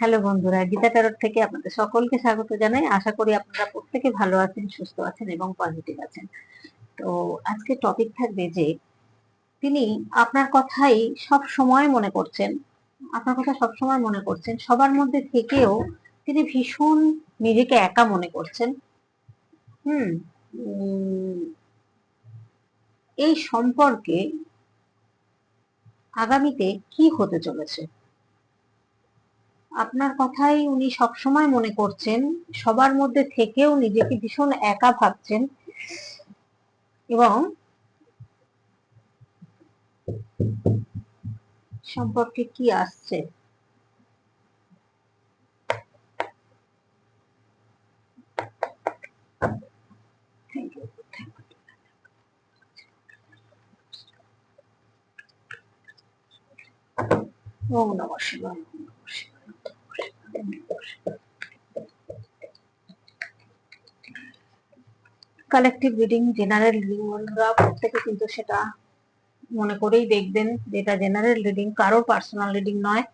Hello বন্ধুরা, Gita tarot থেকে আপনাদের সকলকে স্বাগত জানাই। আশা করি আপনারা প্রত্যেকে ভালো আছেন, সুস্থ আছেন এবং পজিটিভ আছেন। তো আজকে টপিক থাকবে যে, তিনি আপনার কথাই সব সময় মনে করছেন, আপনার কথা সব সময় মনে করছেন, সবার মধ্যে থেকেও তিনি ভীষণ নিজেকে একা মনে করছেন। হুম, এই সম্পর্কে আগামীতে কি হতে চলেছে? আপনার কথাই উনি সবসময় মনে করছেন সবার মধ্যে থেকেও নিজেকে ভীষণ একা ভাবছেন এবং সম্পর্কে কি আসছে. ওম নমঃ ওম নমঃ শিবায়, ওম নমঃ শিবায়, ওম নমঃ শিবায়। কালেকটিভ রিডিং জেনারেল রিডিং বন্ধুরা প্রত্যেকে কিন্তু সেটা মনে করেই দেখবেন যেটা জেনারেল রিডিং কারও পার্সোনাল রিডিং নয়।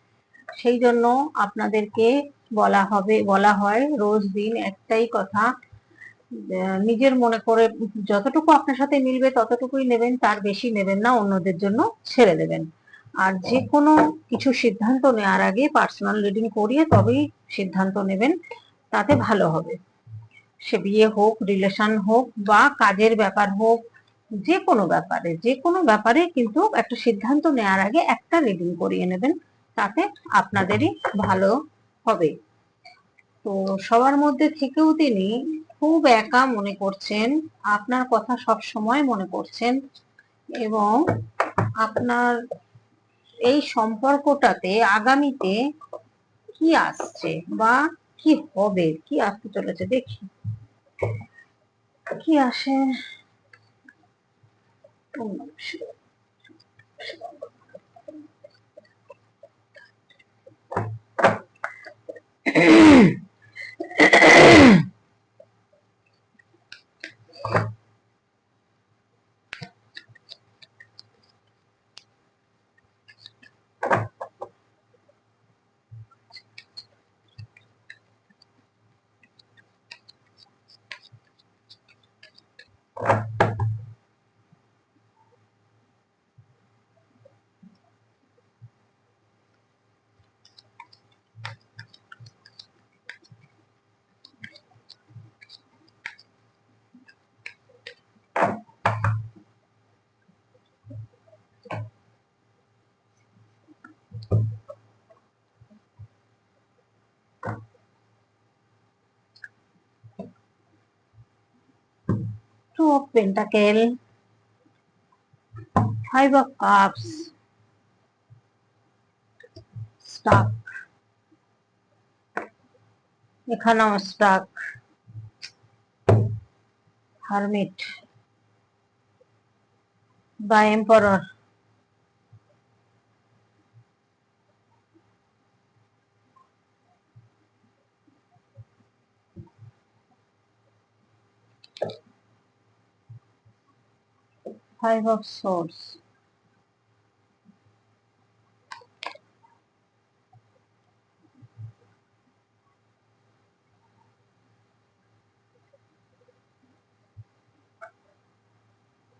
সেই জন্য আপনাদেরকে বলা হবে, বলা হয় রোজ দিন একটাই কথা নিজের মনে করে যতটুকু আপনার সাথে মিলবে ততটুকুই নেবেন, তার বেশি নেবেন না, অন্যদের জন্য ছেড়ে দেবেন। আর যে কোনো কিছু সিদ্ধান্ত নেওয়ার আগে পার্সোনাল রিডিং করিয়ে তবেই সিদ্ধান্ত নেবেন, তাতে ভালো হবে। সে বিয়ে হোক রিলেশন হোক বা কাজের ব্যাপার হোক যে কোনো ব্যাপারে যে কোনো ব্যাপারে কিন্তু একটা সিদ্ধান্ত নেওয়ার আগে একটা রিডিং করিয়ে নেবেন, তাতে আপনাদেরই ভালো হবে। তো সবার মধ্যে থেকেও তিনি খুব একা মনে করছেন, আপনার কথা সব সময় মনে করছেন এবং আপনার এই সম্পর্কটাতে আগামীতে কি আসছে বা কি হবে? কি আসতে চলেছে? দেখি। কি আসে? Two of Pentacle, Five of Cups, Stuck. এখানেও stuck hermit by emperor five of swords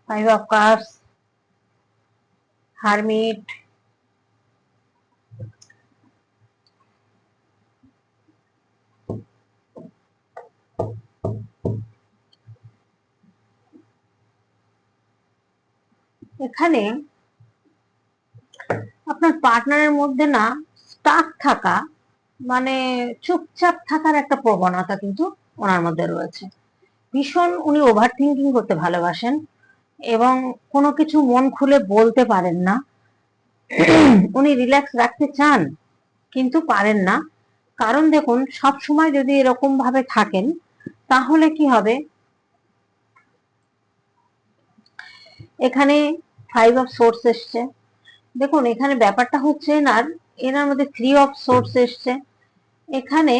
five of cups hermit এখানে আপনার পার্টনারের মধ্যে না স্টাক থাকা মানে চুপচাপ থাকার একটা প্রবণতা কিন্তু ওনার মধ্যে রয়েছে। ভীষণ উনি ওভার থিঙ্কিং করতে ভালোবাসেন এবং কোনো কিছু মন খুলে বলতে পারেন না। উনি রিল্যাক্স রাখতে চান, কিন্তু পারেন না। কারণ দেখুন সব সময় যদি এরকম ভাবে থাকেন, তাহলে কি হবে? এখানে ফাইভ অফ সোর্স এসছে। দেখুন, এখানে ব্যাপারটা হচ্ছে, এনার এনার মধ্যে থ্রি অফ সোর্স এসছে। এখানে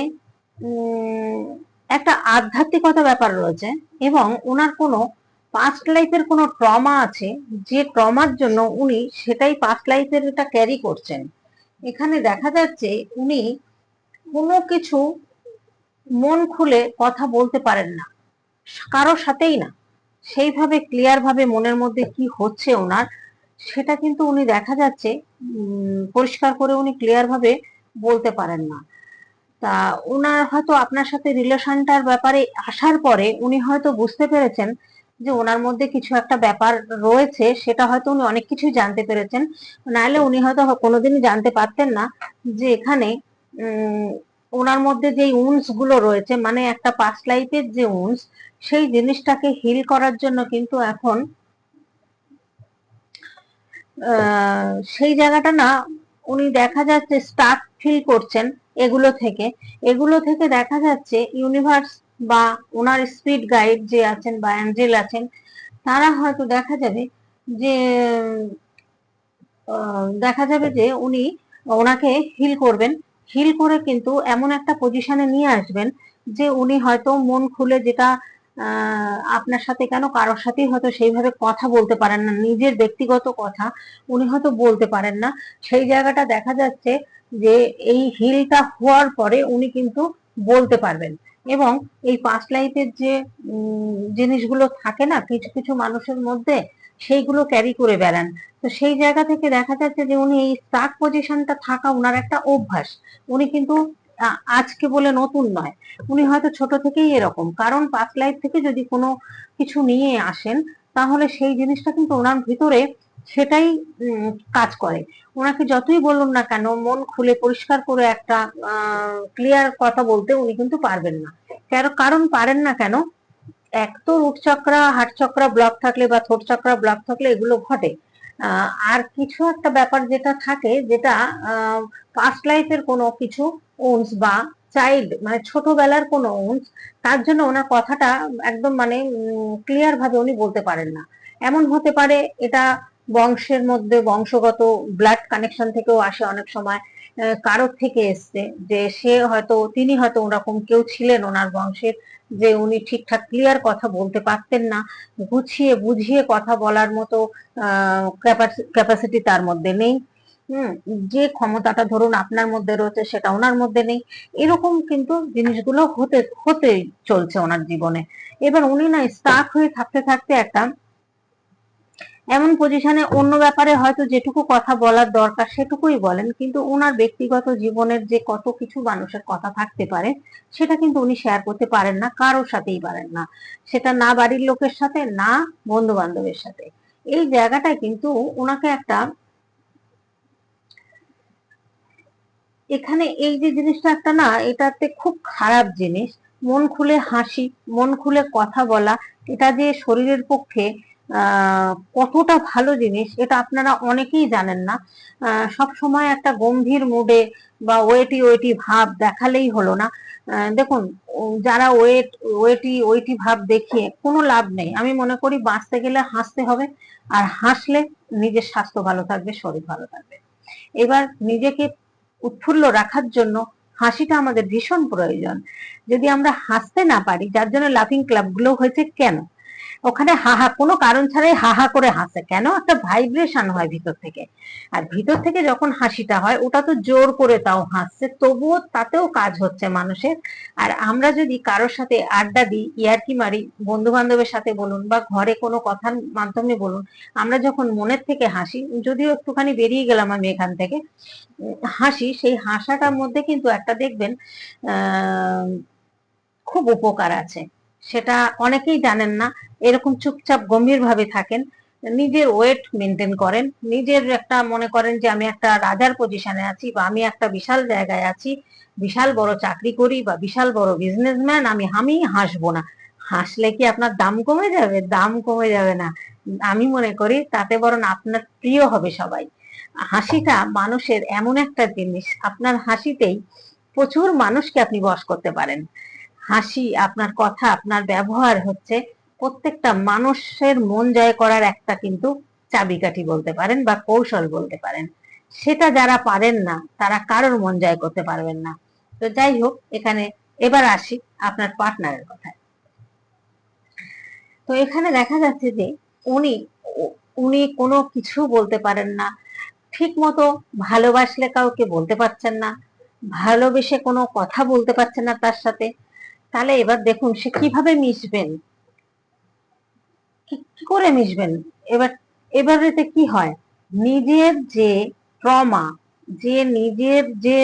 একটা আধ্যাত্মিকতা ব্যাপার রয়েছে এবং ওনার কোনো পাস্ট লাইফের কোনো ট্রমা আছে, যে ট্রমার জন্য উনি সেটাই পাস্ট লাইফের এটা ক্যারি করছেন। এখানে দেখা যাচ্ছে উনি কোনো কিছু মন খুলে কথা বলতে পারেন না কারোর সাথেই না। সেইভাবে ক্লিয়ার ভাবে মনের মধ্যে কি হচ্ছে ওনার, সেটা কিন্তু উনি দেখা যাচ্ছে পরিষ্কার করে উনি ক্লিয়ার ভাবে বলতে পারেন না। তা ওনার হয়তো আপনার সাথে রিলেশনটার ব্যাপারে আসার পরে উনি হয়তো বুঝতে পেরেছেন যে ওনার মধ্যে কিছু একটা ব্যাপার রয়েছে, সেটা হয়তো উনি অনেক কিছুই জানতে পেরেছেন। নাহলে উনি হয়তো কোনোদিনই জানতে পারতেন না যে এখানে ওনার মধ্যে যে উন্সগুলো রয়েছে মানে একটা পাস্ট লাইফের যে উন্স, সেই জিনিসটাকে হিল করার জন্য কিন্তু এখন সেই জায়গাটা না, উনি দেখা যাচ্ছে স্টাক ফিল করছেন এগুলো থেকে। এগুলো থেকে দেখা যাচ্ছে ইউনিভার্স বা ওনার স্পিড গাইড যে আছেন বা অ্যাঞ্জেল আছেন, তারা হয়তো দেখা যাবে যে দেখা যাবে যে উনি ওনাকে হিল করবেন। হিল করে কিন্তু এমন একটা পজিশনে নিয়ে আসবেন যে উনি হয়তো মন খুলে যেটা আপনার সাথে কেন কারোর সাথেই হয়তো সেইভাবে কথা বলতে পারেন না, নিজের ব্যক্তিগত কথা উনি হয়তো বলতে পারেন না। সেই জায়গাটা দেখা যাচ্ছে যে এই হিলটা হওয়ার পরে উনি কিন্তু বলতে পারবেন। এবং এই পাস্ট লাইফের যে জিনিসগুলো থাকে না, কিছু কিছু মানুষের মধ্যে সেইগুলো ক্যারি করে বেড়ান। তো সেই জায়গা থেকে দেখা যাচ্ছে যে উনি এই স্টাক পজিশনটা থাকা ওনার একটা অভ্যাস। উনি কিন্তু আজকে বলে নতুন নয়। উনি হয়তো ছোট থেকেই এরকম। কারণ পাস্ট লাইফ থেকে যদি কোনো কিছু নিয়ে আসেন, তাহলে সেই জিনিসটা কিন্তু ওনার ভিতরে সেটাই কাজ করে। ওনাকে যতই বলুন না কেন, মন খুলে পরিষ্কার করে একটা ক্লিয়ার কথা বলতে উনি কিন্তু পারবেন না। কারণ পারেন না কেন এক তো রুট চক্রা, হাট চক্রা, ব্লক থাকলে বা থোট চক্রা, ব্লক থাকলে এগুলো ঘটে। আর কিছু একটা ব্যাপার যেটা থাকে, যেটা পাস্ট লাইফের কোনো কিছু ওন্স বা চাইল্ড মানে ছোটবেলার কোনো ওন্স তার জন্য ওনার কথাটা একদম মানে ক্লিয়ার ভাবে উনি বলতে পারেন না। এমন হতে পারে এটা বংশের মধ্যে বংশগত ব্লাড কানেকশন থেকেও আসে অনেক সময়। কারোর থেকে এসছে যে সে হয়তো, তিনি হয়তো ওরকম কেউ ছিলেন ওনার বংশের, যে উনি ঠিকঠাক ক্লিয়ার কথা বলতে পারতেন না, গুছিয়ে বুঝিয়ে কথা বলার মতো ক্যাপাসিটি তার মধ্যে নেই। হুম, যে ক্ষমতাটা ধরুন আপনার মধ্যে রয়েছে সেটা ওনার মধ্যে নেই। এরকম কিন্তু জিনিসগুলো হতে হতে চলছে ওনার জীবনে। এবার উনি না স্টাক হয়ে থাকতে থাকতে একটা এমন পজিশনে অন্য ব্যাপারে হয়তো যেটুকু কথা বলার দরকার সেটুকুই বলেন, কিন্তু ওনার ব্যক্তিগত জীবনের যে কত কিছু মানুষের কথা থাকতে পারে, সেটা কিন্তু উনি শেয়ার করতে পারেন না, কারোর সাথেই পারেন না। সেটা না বাড়ির লোকের সাথে, না বন্ধু বান্ধবের সাথে। এই জায়গাটায় কিন্তু ওনাকে একটা এখানে এই যে জিনিসটা একটা না, এটাতে খুব খারাপ জিনিস। মন খুলে হাসি, মন খুলে কথা বলা, এটা যে শরীরের পক্ষে কতটা ভালো জিনিস এটা আপনারা অনেকেই জানেন না। সব সময় একটা গম্ভীর মুডে বা ওয়েটি ওয়েটি ভাব দেখালেই হলো না। দেখুন যারা ওয়েট, ওয়েটি ওয়েটি ভাব দেখিয়ে কোনো লাভ নেই। আমি মনে করি বাঁচতে গেলে হাসতে হবে আর হাসলে নিজের স্বাস্থ্য ভালো থাকবে, শরীর ভালো থাকবে। এবার নিজেকে উৎফুল্ল রাখার জন্য হাসিটা আমাদের ভীষণ প্রয়োজন। যদি আমরা হাসতে না পারি, যার জন্য লাফিং ক্লাবগুলো হয়েছে কেন? ওখানে হাহা, কোনো কারণ ছাড়াই হাহা করে হাসে। কেন? একটা ভাইব্রেশন হয় ভিতর থেকে। আর ভিতর থেকে যখন হাসিটা হয়, ওটা তো জোর করে তাও হাসছে, তবুও তাতেও কাজ হচ্ছে মানুষের। আর আমরা যদি কারোর সাথে আড্ডা দিই, ইয়ার্কি মারি বন্ধু বান্ধবের সাথে বলুন বা ঘরে কোনো কথার মাধ্যমে বলুন, আমরা যখন মনের থেকে হাসি, যদিও একটুখানি বেরিয়ে গেলাম আমি এখান থেকে, হাসি, সেই হাসাটার মধ্যে কিন্তু একটা দেখবেন খুব উপকার আছে। সেটা অনেকেই জানেন না, এরকম চুপচাপ গম্ভীর ভাবে থাকেন, নিজের ওয়েট মেনটেন করেন, নিজের একটা মনে করেন যে আমি একটা রাজার পজিশনে আছি বা আমি একটা বিশাল জায়গায় আছি, বিশাল বড় চাকরি করি বা বিশাল বড় বিজনেসম্যান আমি আমি হাসবো না। হাসলে কি আপনার দাম কমে যাবে? দাম কমে যাবে না। আমি মনে করি তাতে বরং আপনার প্রিয় হবে সবাই। হাসিটা মানুষের এমন একটা জিনিস, আপনার হাসিতেই প্রচুর মানুষকে আপনি বস করতে পারেন। হাসি, আপনার কথা, আপনার ব্যবহার হচ্ছে প্রত্যেকটা মানুষের মন জয় করার একটা কিন্তু চাবিকাঠি বলতে পারেন বা কৌশল বলতে পারেন। সেটা যারা পারেন না, তারা কারোর মন জয় করতে পারবেন না। তো যাই হোক, এখানে এবার আসি আপনার পার্টনারের কথায়। তো এখানে দেখা যাচ্ছে যে উনি উনি কোনো কিছু বলতে পারেন না ঠিক মতো ভালোবাসলে কাউকে বলতে পারছেন না, ভালোবেসে কোনো কথা বলতে পারছেন না তার সাথে তাহলে এবার দেখুন সে কীভাবে মিশবেন? কি করে মিশবেন? এবার এবার এতে কি হয়? নিজের যে ট্রমা, যে নিজের যে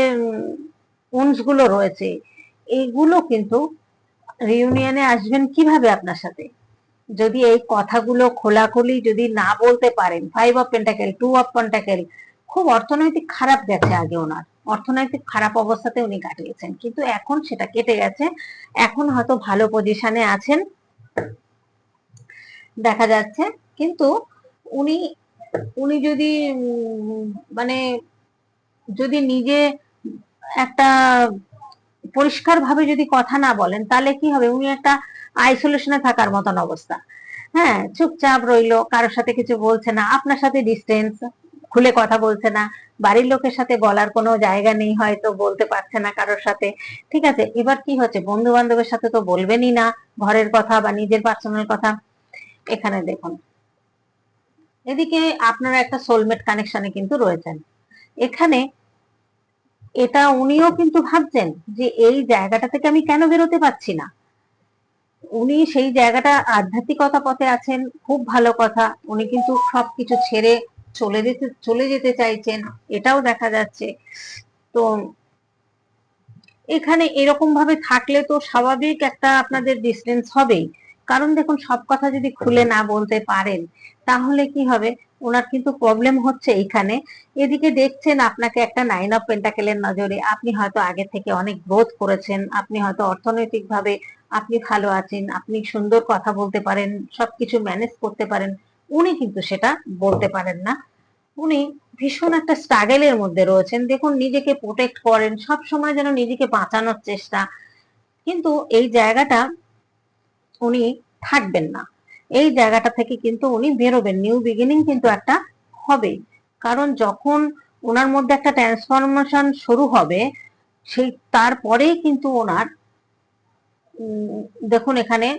গুলো রয়েছে, এগুলো কিন্তু রিউনিয়নে আসবেন কীভাবে আপনার সাথে? যদি এই কথাগুলো খোলাখুলি যদি না বলতে পারেন five of pentacle two of pentacle খুব অর্থনৈতিক খারাপ গেছে আগে ওনার। অর্থনৈতিক খারাপ অবস্থাতে উনি কাটিয়েছেন। কিন্তু এখন সেটা কেটে গেছে। এখন হয়তো ভালো পজিশনে আছেন। দেখা যাচ্ছে। কিন্তু উনি উনি যদি মানে যদি নিজে একটা পরিষ্কার ভাবে যদি কথা না বলেন, তাহলে কি হবে? উনি একটা আইসোলেশনে থাকার মতন অবস্থা। হ্যাঁ চুপচাপ রইল, কারোর সাথে কিছু বলছে না। আপনার সাথে ডিস্টেন্স খুলে কথা বলছে না। বাড়ির লোকের সাথে বলার কোনো জায়গা নেই হয়তো, বলতে পারছে না কারোর সাথে। ঠিক আছে, এবার কি হচ্ছে? বন্ধু বান্ধবের সাথে তো বলবেনই না ঘরের কথা বা নিজের পার্সোনাল কথা। এখানে দেখুন, এদিকে আপনারা একটা সোলমেট কানেকশনে কিন্তু রয়েছেন। এখানে এটা উনিও কিন্তু ভাবছেন যে এই জায়গাটা থেকে আমি কেন বেরোতে পারছি না? উনি সেই জায়গাটা আধ্যাত্মিকতা পথে আছেন, খুব ভালো কথা। উনি কিন্তু সবকিছু ছেড়ে চলে যেতে চলে যেতে চাইছেন, এটাও দেখা যাচ্ছে। তো এখানে এরকম ভাবে থাকলে তো স্বাভাবিক একটা আপনাদের ডিস্টেন্স হবেই। কারণ দেখুন, সব কথা যদি খুলে না বলতে পারেন, তাহলে কি হবে? ওনার কিন্তু প্রবলেম হচ্ছে এখানে। এদিকে দেখছেন আপনাকে একটা নাইন অফ পেন্টাকেলের নজরে। আপনি হয়তো আগে থেকে অনেক গ্রোথ করেছেন, আপনি হয়তো অর্থনৈতিক ভাবে আপনি ভালো আছেন, আপনি সুন্দর কথা বলতে পারেন, সবকিছু ম্যানেজ করতে পারেন। উনি কিন্তু সেটা বলতে পারেন না। উনি ভীষণ একটা স্ট্রাগেলের মধ্যে রয়েছেন। দেখুন, নিজেকে প্রোটেক্ট করেন সব সময় যেন নিজেকে বাঁচানোর চেষ্টা। কিন্তু এই জায়গাটা উনি থাকবেন না। এই জায়গাটা থেকে কিন্তু উনি বেরোবেন। নিউ বিগিনিং কিন্তু একটা হবে কারণ যখন ওনার মধ্যে একটা ট্রান্সফরমেশন শুরু হবে, সেই তারপরেই কিন্তু ওনার দেখুন এখানে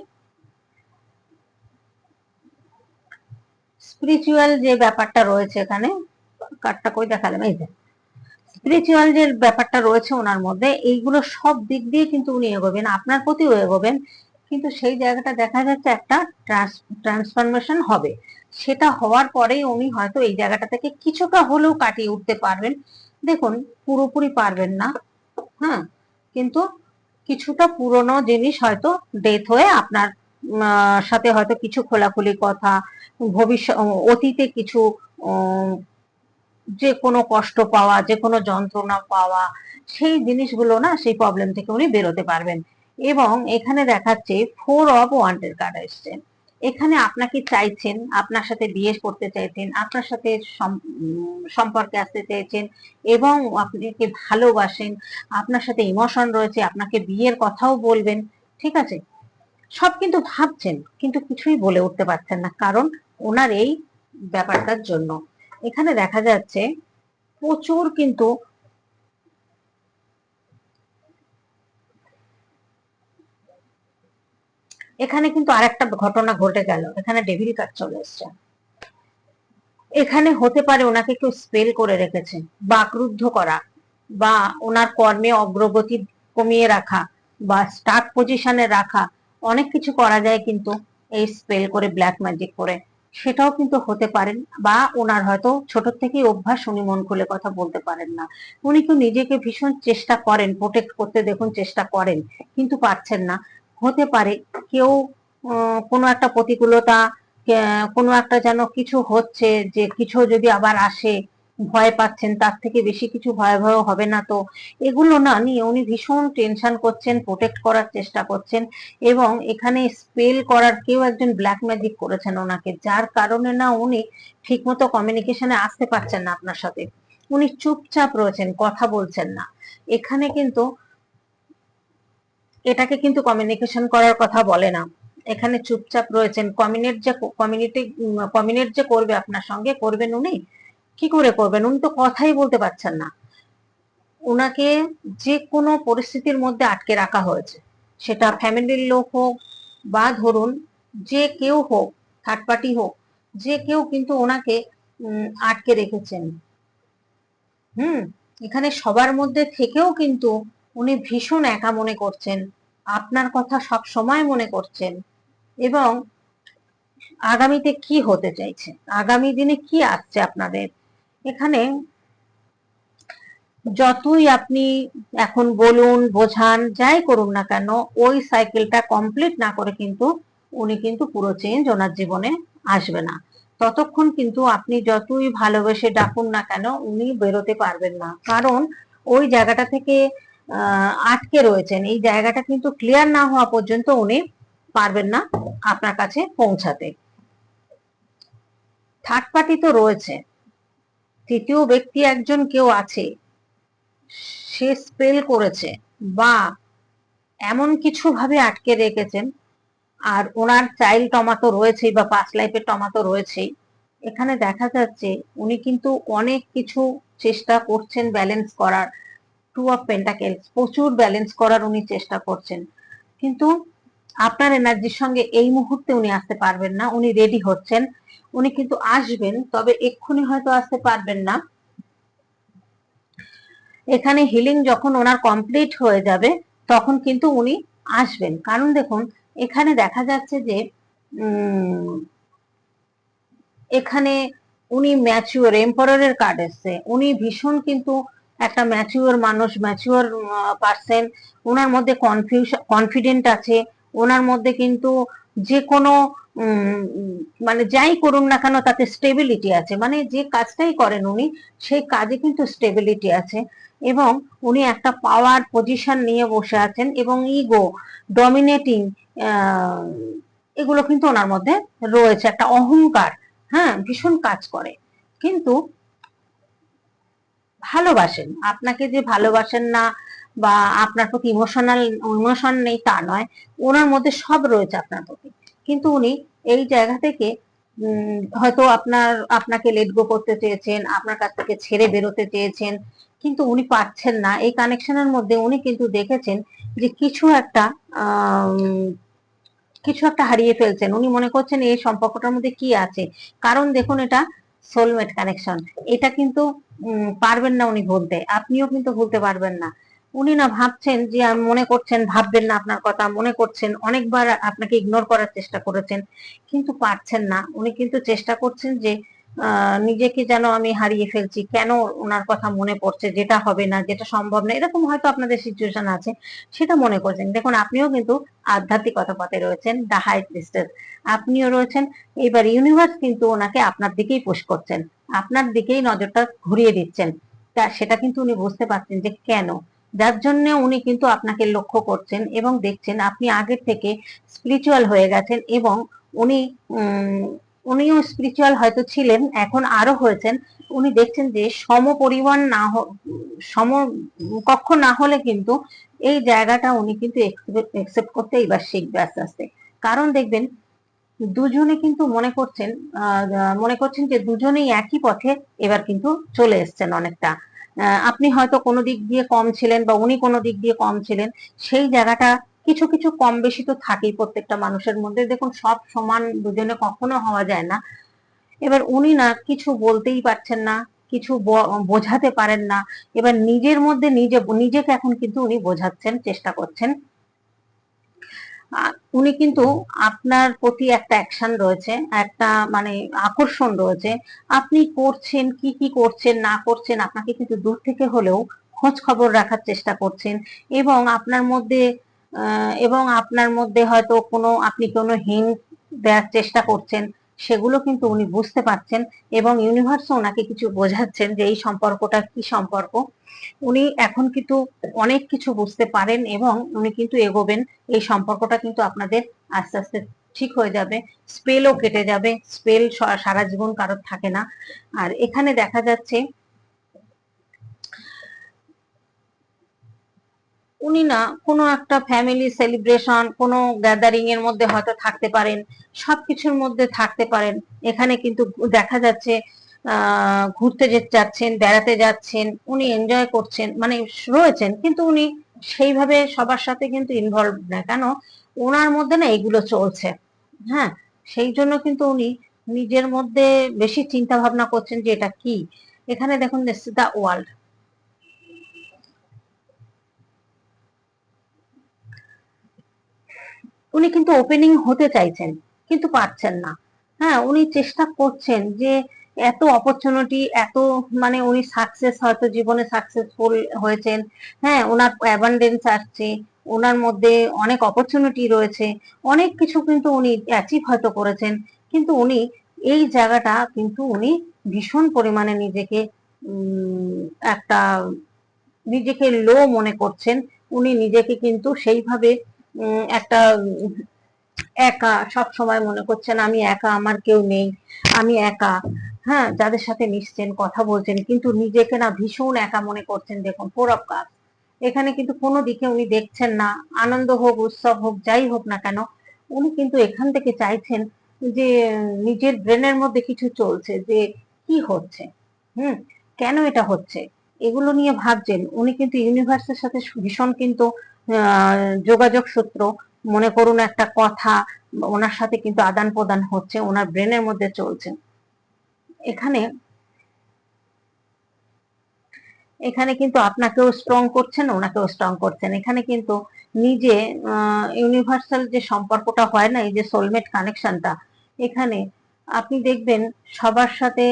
স্পিরিচুয়াল যে ব্যাপারটা রয়েছে এখানে কার্ডটা কই দেখালাম, এই যে। স্পিরিচুয়াল যে ব্যাপারটা রয়েছে ওনার মধ্যে, এইগুলো সব দিক দিয়ে কিন্তু উনি এগোবেন, আপনার প্রতিও এগোবেন, কিন্তু সেই জায়গাটা দেখা যাচ্ছে একটা ট্রান্সফরমেশন হবে। সেটা হওয়ার পরেই উনি হয়তো এই জায়গাটা থেকে কিছুটা হলেও কাটিয়ে উঠতে পারবেন। দেখুন, পুরোপুরি পারবেন না হ্যাঁ কিন্তু কিছুটা পুরনো জিনিস হয়তো ডেথ হয়ে আপনার সাথে হয়তো কিছু খোলাখুলি কথা, ভবিষ্যৎ অতীতে কিছু যে কোনো কষ্ট পাওয়া, যে কোনো যন্ত্রণা পাওয়া, সেই জিনিসগুলো না সেই প্রবলেম থেকে উনি বেরোতে পারবেন। এবং এখানে দেখাচ্ছে ফোর অফ ওয়ান্টের কার্ড এসছে। এখানে আপনাকে চাইছেন, আপনার সাথে বিয়ে করতে চাইছেন, আপনার সাথে সম্পর্কে আসতে চাইছেন, এবং আপনাকে ভালোবাসেন, আপনার সাথে ইমোশন রয়েছে, আপনাকে বিয়ের কথাও বলবেন, ঠিক আছে? সব কিন্তু ভাবছেন, কিন্তু কিছুই বলে উঠতে পারছেন না। কারণ ওনার এই ব্যাপারটার জন্য। এখানে দেখা যাচ্ছে প্রচুর কিন্তু এখানে কিন্তু আর একটা ঘটনা ঘটে গেল। এখানে ডেভিল কার্ড চলে এসছে। এখানে হতে পারে ওনাকে কেউ স্পেল করে রেখেছে, বাকরুদ্ধ করা, বা ওনার কর্মে অগ্রগতি কমিয়ে রাখা, বা স্টার্ট পজিশনে রাখা অনেক কিছু করা যায় কিন্তু এই স্পেল করে ব্ল্যাক ম্যাজিক করে। সেটাও কিন্তু হতে পারেন বা ওনার হয়তো ছোট থেকেই অভ্যাস উনি মন খুলে কথা বলতে পারেন না। উনি কেউ নিজেকে ভীষণ চেষ্টা করেন প্রোটেক্ট করতে দেখুন চেষ্টা করেন, কিন্তু পারছেন না। হতে পারে কেউ কোনো একটা প্রতিকূলতা কোনো একটা যেন কিছু হচ্ছে যে কিছু যদি আবার আসে ভয় পাচ্ছেন, তার থেকে বেশি কিছু ভয়াবহ হবে না। তো এগুলো না নিয়ে উনি ভীষণ টেনশন করছেন প্রোটেক্ট করার চেষ্টা করছেন এবং এখানে স্পেল করার কেউ একজন ব্ল্যাক ম্যাজিক করেছেন ওনাকে, যার কারণে না উনি ঠিকমতো কমিউনিকেশনে আসতে পারছেন না আপনার সাথে। উনি চুপচাপ রয়েছেন, কথা বলছেন না। এখানে কিন্তু এটাকে কিন্তু কমিউনিকেশন করার কথা বলে না। এখানে চুপচাপ রয়েছেন কমিউনিট যে কমিউনিটি কমিউনিট যে করবে আপনার সঙ্গে করবেন উনি কি করে করবেন? উনি তো কথাই বলতে পারছেন না। ওনাকে যে কোনো পরিস্থিতির মধ্যে আটকে রাখা হয়েছে। সেটা ফ্যামিলির লোক হোক বা ধরুন যে কেউ হোক থার্ড পার্টি হোক, যে কেউ কিন্তু ওনাকে আটকে রেখেছেন। হুম? এখানে সবার মধ্যে থেকেও কিন্তু উনি ভীষণ একা মনে করছেন, আপনার কথা সব সময় মনে করছেন এবং আগামীতে কি হতে চাইছে? আগামী দিনে কি আসছে আপনাদের? এখানে যতই আপনি এখন বলুন, বোঝান, যাই করুন না কেন, ওই সাইকেলটা কমপ্লিট না করে কিন্তু উনি কিন্তু পুরো চেঞ্জ ওনার জীবনে আসবে না। ততক্ষণ কিন্তু আপনি যতই ভালোবেসে ডাকুন না কেন, উনি বেরোতে পারবেন না। কারণ ওই জায়গাটা থেকে আটকে রয়েছেন। এই জায়গাটা কিন্তু ক্লিয়ার না হওয়া পর্যন্ত উনি পারবেন না আপনার কাছে পৌঁছাতে। থার্ড পার্টি তো রয়েছে। তৃতীয় ব্যক্তি একজন কেউ আছে, সে স্পেল করেছে বা এমন কিছু ভাবে আটকে রেখেছেন, আর ওনার চাইল্ড টমাটো রয়েছেই বা পাস্ট লাইফের টমাটো রয়েছেই, এখানে দেখা যাচ্ছে উনি কিন্তু অনেক কিছু চেষ্টা করছেন ব্যালেন্স করার টু অফ পেন্টাকেলস প্রচুর ব্যালেন্স করার উনি চেষ্টা করছেন। কিন্তু আপনার এনার্জির সঙ্গে এই মুহূর্তে উনি আসতে পারবেন না, উনি রেডি হচ্ছেন। উনি কিন্তু আসবেন, তবে এক্ষুনি হয়তো আসতে পারবেন না। এখানে হিলিং যখন ওনার কমপ্লিট হয়ে যাবে, তখন কিন্তু উনি আসবেন। কারণ দেখুন, এখানে দেখা যাচ্ছে যে এখানে উনি ম্যাচিওর এম্পারারের কার্ড এসছে। উনি ভীষণ কিন্তু একটা ম্যাচিওর মানুষ ম্যাচিওর পার্সন ওনার মধ্যে কনফিউশন কনফিডেন্ট আছে। ওনার মধ্যে কিন্তু যে কোনো মানে যাই করুন না কেন তাতে স্টেবিলিটি আছে। মানে যে কাজটাই করেন উনি, সেই কাজে কিন্তু স্টেবিলিটি আছে এবং উনি একটা পাওয়ার পজিশন নিয়ে বসে আছেন এবং ইগো ডমিনেটিং এগুলো কিন্তু ওনার মধ্যে রয়েছে। একটা অহংকার হ্যাঁ ভীষণ কাজ করে। কিন্তু ভালোবাসেন। আপনাকে যে ভালোবাসেন না বা আপনার প্রতি ইমোশনাল ইমোশন নেই তা নয়। ওনার মধ্যে সব রয়েছে আপনার প্রতি। কিন্তু উনি এই জায়গা থেকে হয়তো আপনার, আপনাকে লেট গো করতে চেয়েছেন, আপনার কাছ থেকে ছেড়ে বেরোতে চেয়েছেন, কিন্তু উনি পাচ্ছেন না। এই কানেকশনের মধ্যে উনি কিন্তু দেখেছেন যে কিছু একটা কিছু একটা হারিয়ে ফেলছেন। উনি মনে করছেন এই সম্পর্কটার মধ্যে কি আছে? কারণ দেখুন এটা সোলমেট কানেকশন এটা কিন্তু পারবেন না উনি ভুলতে আপনিও কিন্তু ভুলতে পারবেন না। উনি না ভাবছেন যে মনে করছেন, ভাববেন না আপনার কথা, মনে করছেন, অনেকবার আপনাকে ইগনোর করার চেষ্টা করেছেন, কিন্তু পারছেন না। উনি কিন্তু চেষ্টা করছেন যে নিজেকে যেন আমি হারিয়ে ফেলছি, কেন ওনার কথা মনে পড়ছে, যেটা হবে না, যেটা সম্ভব না, এরকম হয়তো আপনাদের সিচুয়েশন আছে, সেটা মনে করছেন। দেখুন, আপনিও কিন্তু আধ্যাত্মিকতা পথে রয়েছেন দা হাই প্রিস্টেস আপনিও রয়েছেন, এবার ইউনিভার্স কিন্তু ওনাকে আপনার দিকেই পুশ করছেন, আপনার দিকেই নজরটা ঘুরিয়ে দিচ্ছেন। তা সেটা কিন্তু উনি বুঝতে পারছেন যে কেন। যার জন্য উনি কিন্তু আপনাকে লক্ষ্য করছেন এবং দেখছেন আপনি আগের থেকে স্পিরিচুয়াল হয়ে গেছেন এবং উনি উনিও স্পিরিচুয়াল হয়তো ছিলেন, এখন আরও হয়েছেন। উনি দেখছেন যে সম পরিমাণ না সম, কক্ষ না হলে কিন্তু এই জায়গাটা উনি কিন্তু একসেপ্ট করতে এবার শিখবে আস্তে আস্তে। কারণ দেখবেন, দুজনে কিন্তু মনে করছেন মনে করছেন যে দুজনেই একই পথে এবার কিন্তু চলে এসছেন অনেকটা। আপনি হয়তো কোনো দিক দিয়ে কম ছিলেন বা উনি কোনো দিক দিয়ে কম ছিলেন, সেই জায়গাটা কিছু কিছু কম বেশি তো থাকেই প্রত্যেকটা মানুষের মধ্যে। দেখুন, সব সমান দুজনে কখনো হওয়া যায় না। এবার উনি না কিছু বলতেই পারছেন না, কিছু বোঝাতে পারেন না। এবার নিজের মধ্যে নিজে, নিজেকে এখন কিন্তু উনি বোঝাচ্ছেন, চেষ্টা করছেন। উনি কিন্তু আপনার প্রতি একটা অ্যাকশন রয়েছে, একটা মানে আকর্ষণ রয়েছে। আপনি করছেন, কি কি করছেন, না করছেন, আপনাকে কিন্তু দূর থেকে হলেও খোঁজ খবর রাখার চেষ্টা করছেন এবং আপনার মধ্যে এবং আপনার মধ্যে হয়তো কোনো, আপনি কোনো হিন্ট দেওয়ার চেষ্টা করছেন। সেগুলো কিন্তু উনি বুঝতে পারছেন এবং ইউনিভার্স ওনাকে কিছু বোঝাচ্ছেন যে এই সম্পর্কটা কি সম্পর্ক। উনি এখন কিন্তু অনেক কিছু বুঝতে পারেন এবং উনি কিন্তু এগোবেন। এই সম্পর্কটা কিন্তু আপনাদের আস্তে আস্তে ঠিক হয়ে যাবে। স্পেলও কেটে যাবে। স্পেল সারা জীবন কারোর থাকে না। আর এখানে দেখা যাচ্ছে উনি না কোনো একটা ফ্যামিলি সেলিব্রেশন কোনো গ্যাদারিং এর মধ্যে হয়তো থাকতে পারেন, সবকিছুর মধ্যে থাকতে পারেন। এখানে কিন্তু দেখা যাচ্ছে ঘুরতে যাচ্ছেন, বেড়াতে যাচ্ছেন, উনি এনজয় করছেন মানে রয়েছেন, কিন্তু উনি সেইভাবে সবার সাথে কিন্তু ইনভলভ না। কেন? ওনার মধ্যে না এগুলো চলছে। হ্যাঁ সেই জন্য কিন্তু উনি নিজের মধ্যে বেশি চিন্তা ভাবনা করছেন যে এটা কি? এখানে দেখুন দ্য ওয়ার্ল্ড উনি কিন্তু ওপেনিং হতে চাইছেন, কিন্তু পারছেন না। হ্যাঁ উনি চেষ্টা করছেন যে এত অপরচুনিটি এত মানে উনি সাকসেস হয়তো জীবনে সাকসেসফুল হয়েছেন। হ্যাঁ ওনার অ্যাবান্ডেন্স আসছে ওনার মধ্যে অনেক অপরচুনিটি রয়েছে, অনেক কিছু কিন্তু উনি অ্যাচিভ হয়তো করেছেন, কিন্তু উনি এই জায়গাটা কিন্তু উনি ভীষণ পরিমাণে নিজেকে একটা নিজেকে লো মনে করছেন। উনি নিজেকে কিন্তু সেইভাবে একটা একা, সব সময় মনে করছেন আমি একা, আমার কেউ নেই, আমি একা। হ্যাঁ যাদের সাথে মিশছেন, কথা বলছেন, কিন্তু নিজেকে না ভীষণ একা মনে করছেন। দেখুন ফোর কাপ এখানে কিন্তু কোনো দিকে উনি দেখছেন না। আনন্দ হোক, উৎসব হোক, যাই হোক না কেন, উনি কিন্তু এখান থেকে চাইছেন যে, নিজের ব্রেনের মধ্যে কিছু চলছে, যে কি হচ্ছে? হুম, কেন এটা হচ্ছে? এগুলো নিয়ে ভাবছেন। উনি কিন্তু ইউনিভার্সের সাথে ভীষণ কিন্তু যোগাযোগ সূত্র, মনে করুন একটা কথা, ওনার সাথে কিন্তু আদান প্রদান হচ্ছে, ওনার ব্রেনের মধ্যে চলছে। এখানে এখানে কিন্তু আপনাকেও স্ট্রং করছেন, ওনাকেও স্ট্রং করছেন। এখানে কিন্তু নিজে ইউনিভার্সাল যে সম্পর্কটা হয় না, এই যে সোলমেট কানেকশনটা এখানে আপনি দেখবেন সবার সাথে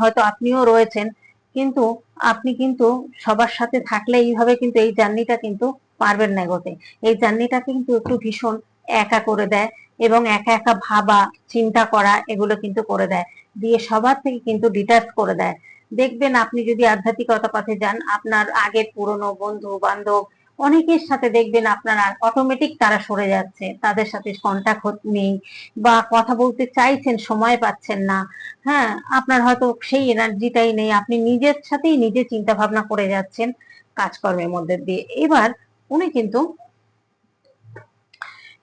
হয়তো আপনিও রয়েছেন কিন্তু আপনি কিন্তু সবার সাথে থাকলে এইভাবে কিন্তু এই জার্নিটা কিন্তু পারবেন না এগোতে। এই জার্নিটা কিন্তু একটু ভীষণ একা করে দেয় এবং একা একা ভাবা, চিন্তা করা এগুলো কিন্তু করে দেয়। দিয়ে সবার থেকে কিন্তু ডিটাচ করে দেয়। দেখবেন আপনি যদি আধ্যাত্মিকতা পথে যান, আপনার আগের পুরনো বন্ধু বান্ধব অনেকের সাথে দেখবেন আপনারা অটোমেটিক তারা সরে যাচ্ছে, তাদের সাথে কন্ট্যাক্ট নেই বা কথা বলতে চাইছেন, সময় পাচ্ছেন না। হ্যাঁ আপনার হয়তো সেই এনার্জিটাই নেই, আপনি নিজের সাথেই নিজে চিন্তা ভাবনা করে যাচ্ছেন কাজকর্মের মধ্যে দিয়ে। এবার উনি কিন্তু,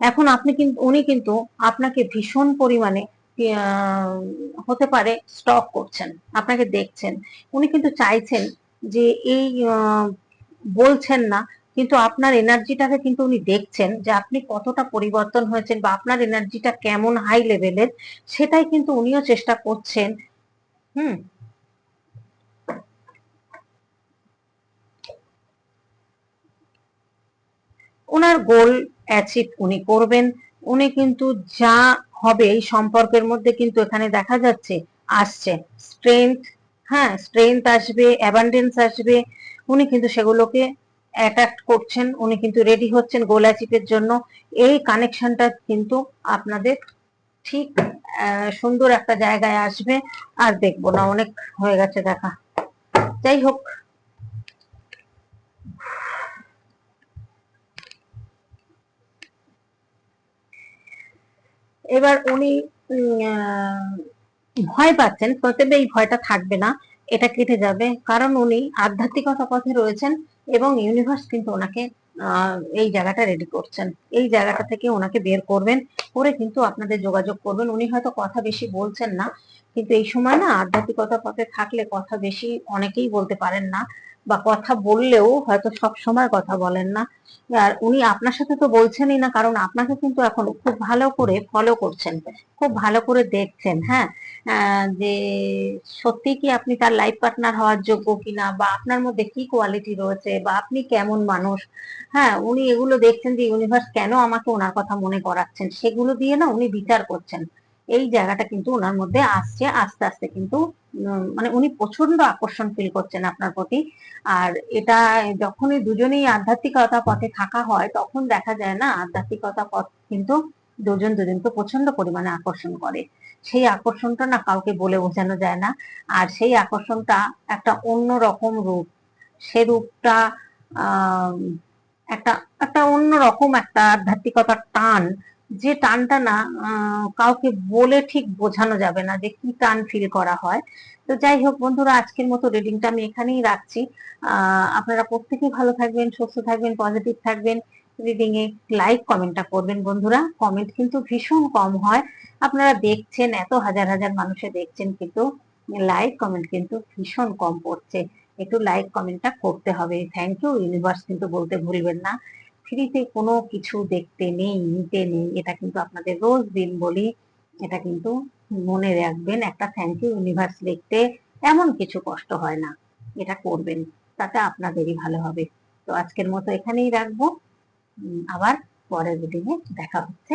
এখন আপনি কিন্তু উনি কিন্তু আপনাকে ভীষণ পরিমাণে হতে পারে স্টক করছেন, আপনাকে দেখছেন। উনি কিন্তু চাইছেন যে এই বলছেন না কিন্তু আপনার এনার্জিটাকে কিন্তু উনি দেখছেন যে আপনি কতটা পরিবর্তন হয়েছেন বা আপনার এনার্জিটা কেমন হাই লেভেলের সেটাই কিন্তু উনিও চেষ্টা করছেন। হুম? ওনার গোল অ্যাচিভ উনি করবেন। উনি কিন্তু যা হবে এই সম্পর্কের মধ্যে কিন্তু এখানে দেখা যাচ্ছে, আসছে। স্ট্রেংথ হ্যাঁ স্ট্রেংথ আসবে অ্যাবান্ডেন্স আসবে। উনি কিন্তু সেগুলোকে অ্যাট্রাক্ট করছেন, উনি কিন্তু রেডি হচ্ছেন গোল অ্যাচিভের জন্য। এই কানেকশনটা কিন্তু আপনাদের ঠিক সুন্দর একটা জায়গায় আসবে। আর দেখব না, অনেক হয়ে গেছে দেখা। যাই হোক। এবার উনি ভয় পাচ্ছেন, তবে এই ভয়টা থাকবে না, এটা কেটে যাবে। কারণ উনি আধ্যাত্মিকতা পথে রয়েছেন। এবং ইউনিভার্স কিন্তু ওনাকে এই জায়গাটা রেডি করছেন। এই জায়গাটা থেকে ওনাকে বের করবেন, করে কিন্তু আপনাদের যোগাযোগ করবেন। উনি হয়তো কথা বেশি বলছেন না, কিন্তু এই সময় না আধ্যাত্মিকতার পথে থাকলে কথা বেশি অনেকেই বলতে পারেন না। বা কথা বললেও হয়তো সব সময় কথা বলেন না। আর উনি আপনার সাথে তো বলছেনই না, কারণ আপনাকে কিন্তু এখন খুব ভালো করে ফলো করছেন, খুব ভালো করে দেখছেন হ্যাঁ? যে সত্যি কি আপনি তার লাইফ পার্টনার হওয়ার যোগ্য কিনা বা আপনার মধ্যে কি কোয়ালিটি রয়েছে বা আপনি কেমন মানুষ? হ্যাঁ উনি এগুলো দেখছেন যে ইউনিভার্স কেন আমাকে ওনার কথা মনে করাচ্ছেন? সেগুলো দিয়ে না উনি বিচার করছেন। এই জায়গাটা কিন্তু ওনার মধ্যে আসছে, আস্তে আস্তে কিন্তু মানে উনি প্রচণ্ড আকর্ষণ ফিল করছেন আপনার প্রতি। আর এটা যখনই দুজনেই আধ্যাত্মিকতা পথে থাকা হয়, তখন দেখা যায় না, আধ্যাত্মিকতা পথ কিন্তু দুজন দুজনকে প্রচণ্ড পরিমাণে আকর্ষণ করে। সেই আকর্ষণটা না কাউকে বলে বোঝানো যায় না। আর সেই আকর্ষণটা একটা অন্য রকম রূপ, সে রূপটা একটা একটা অন্য রকম একটা আধ্যাত্মিকতার টান যে টানটা না কাউকে বলে ঠিক বোঝানো যাবে না যে কি টান ফিল করা হয়। তো যাই হোক বন্ধুরা, আজকের মতো রিডিংটা আমি এখানেই রাখছি। আপনারা প্রত্যেকেই ভালো থাকবেন, সুস্থ থাকবেন পজিটিভ থাকবেন। রিডিং এ লাইক কমেন্টটা করবেন বন্ধুরা। কমেন্ট কিন্তু ভীষণ কম হয়। আপনারা দেখছেন, এত হাজার হাজার মানুষে দেখছেন কিন্তু লাইক কমেন্ট কিন্তু ভীষণ কম পড়ছে। একটু লাইক কমেন্টটা করতে হবে। থ্যাংক ইউ ইউনিভার্স কিন্তু বলতে ভুলবেন না। ফ্রিতে কোনো কিছু দেখতে নেই, নিতে নেই, এটা কিন্তু আপনাদের রোজ দিন বলি, এটা কিন্তু মনে রাখবেন, একটা থ্যাংক ইউ ইউনিভার্স লিখতে এমন কিছু কষ্ট হয় না, এটা করবেন, তাতে আপনাদেরই ভালো হবে। তো আজকের মতো এখানেই রাখব আবার পরের দিনে দেখা হচ্ছে